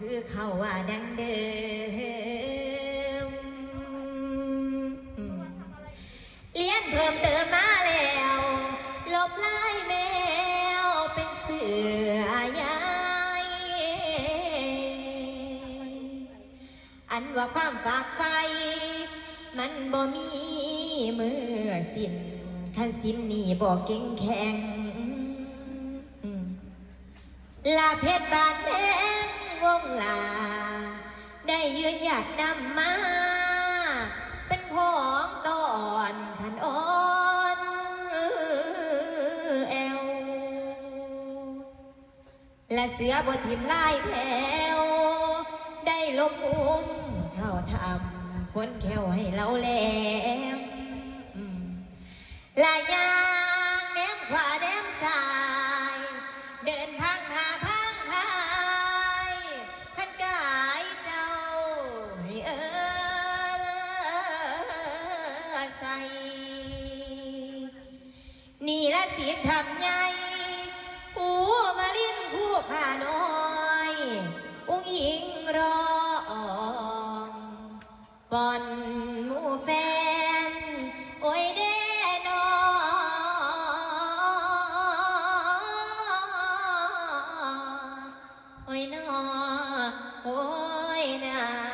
คือเขาว่าดังเดิมเรียนเพิ่มเติมมาแล้วลบลายแมวเป็นเสือยายอันว่าความฝากไฟ มันบ่มีมือสิ้นคันสิ้นนี่บ่เก่งแข็งลาเพชรบานแงวงลา ได้ยืนหยัดนำมา เป็นพ้องตอนขันอ่อนแอว และเสือบทิมลายแถว ได้ลบมุมเข้าทำคนแควให้เราแหลมลายยางแนมขวาแนมซ้าย เดินทาง เสียทำไงผู้มาลิ้นผู้ข่าน้อย อุ้งอิงรอปอนมูแฟน โอ้ยเด้นอโอ้ยนอโอ้ยนา